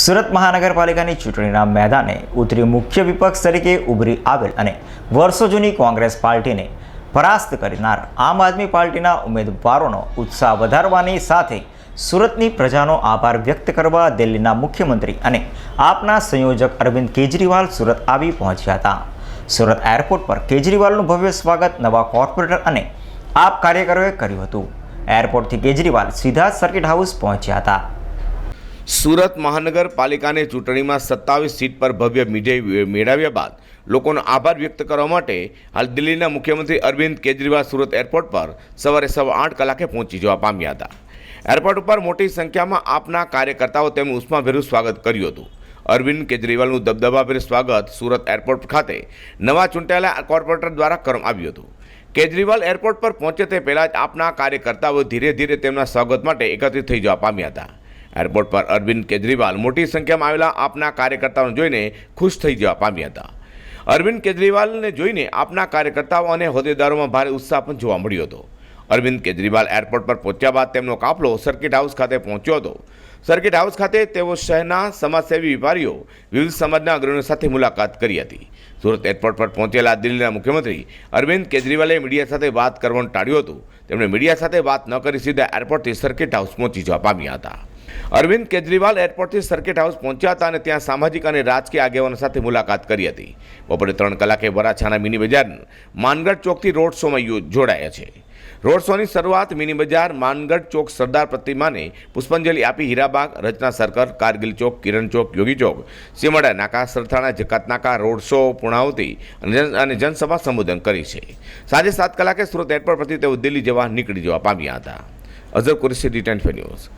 સુરત મહાનગરપાલિકાની ચૂંટણીના મેદાને ઉતરી મુખ્ય વિપક્ષ તરીકે ઉભરી આવેલ અને વર્ષો જૂની કોંગ્રેસ પાર્ટીને પરાસ્ત કરનાર આમ આદમી પાર્ટીના ઉમેદવારોનો ઉત્સાહ વધારવાની સાથે સુરતની પ્રજાનો આભાર વ્યક્ત કરવા દિલ્હીના મુખ્યમંત્રી અને આપના સંયોજક અરવિંદ કેજરીવાલ સુરત આવી પહોંચ્યા હતા. સુરત એરપોર્ટ પર કેજરીવાલનું ભવ્ય સ્વાગત નવા કોર્પોરેટર અને આપ કાર્યકરોએ કર્યું હતું. એરપોર્ટથી કેજરીવાલ સીધા સર્કિટ હાઉસ પહોંચ્યા હતા. સુરત મહાનગરપાલિકાની ચૂંટણીમાં સત્તાવીસ સીટ પર ભવ્ય વિજય મેળવ્યા બાદ લોકોનો આભાર વ્યક્ત કરવા માટે હાલ દિલ્હીના મુખ્યમંત્રી અરવિંદ કેજરીવાલ સુરત એરપોર્ટ પર સવારે સવા આઠ કલાકે પહોંચી જવા પામ્યા હતા. એરપોર્ટ ઉપર મોટી સંખ્યામાં આપના કાર્યકર્તાઓ તેમનું ઉષ્માભેરું સ્વાગત કર્યું હતું. અરવિંદ કેજરીવાલનું દબદબાભેર સ્વાગત સુરત એરપોર્ટ ખાતે નવા ચૂંટાયેલા કોર્પોરેટર દ્વારા કરવામાં આવ્યું હતું. કેજરીવાલ એરપોર્ટ પર પહોંચે તે પહેલાં જ આપના કાર્યકર્તાઓ ધીરે ધીરે તેમના સ્વાગત માટે એકત્રિત થઈ જવા પામ્યા હતા. એરપોર્ટ પર અરવિંદ કેજરીવાલ મોટી સંખ્યામાં આવેલા આપના કાર્યકર્તાઓને જોઈને ખુશ થઈ જવા પામ્યા હતા. અરવિંદ કેજરીવાલને જોઈને આપના કાર્યકર્તાઓ અને હોદ્દેદારોમાં ભારે ઉત્સાહ પણ જોવા મળ્યો હતો. અરવિંદ કેજરીવાલ એરપોર્ટ પર પહોંચ્યા બાદ તેમનો કાફલો સર્કિટ હાઉસ ખાતે પહોંચ્યો હતો. સર્કિટ હાઉસ ખાતે તેઓ શહેરના સમાજસેવી વેપારીઓ, વિવિધ સમાજના અગ્રણીઓ સાથે મુલાકાત કરી હતી. સુરત એરપોર્ટ પર પહોંચેલા દિલ્હીના મુખ્યમંત્રી અરવિંદ કેજરીવાલે મીડિયા સાથે વાત કરવાનું ટાળ્યું હતું. તેમણે મીડિયા સાથે વાત ન કરી સીધા એરપોર્ટથી સર્કિટ હાઉસ પહોંચી જવા પામ્યા હતા. અરવિંદ કેજરીવાલ એરપોર્ટથી સર્કિટ હાઉસ પહોંચ્યા હતા અને ત્યાં સામાજિક અને રાજકીય આગેવાનો સાથે મુલાકાત કરી હતી. બપોરે ત્રણ કલાકે વરાછાના મિની બજાર માનગઢ ચોકથી રોડ શોમાં જોડાયા છે. રોડ શોની શરૂઆત મિની બજાર માનગઢ ચોક સરદાર પ્રતિમાને પુષ્પાંજલિ આપી હીરાબાગ, રચના સર્કલ, કારગિલ ચોક, કિરણ ચોક, યોગી ચોક, સીમાડા, નાકા, સરથાણા, જકાત નાકા, રોડ શો પૂર્ણાવતી અને જનસભા સંબોધન કરી છે. સાંજે સાત કલાકે સુરત એરપોર્ટ પરથી તેઓ દિલ્હી જવા નીકળી જવા પામ્યા હતા. Azhar Qureshi return news.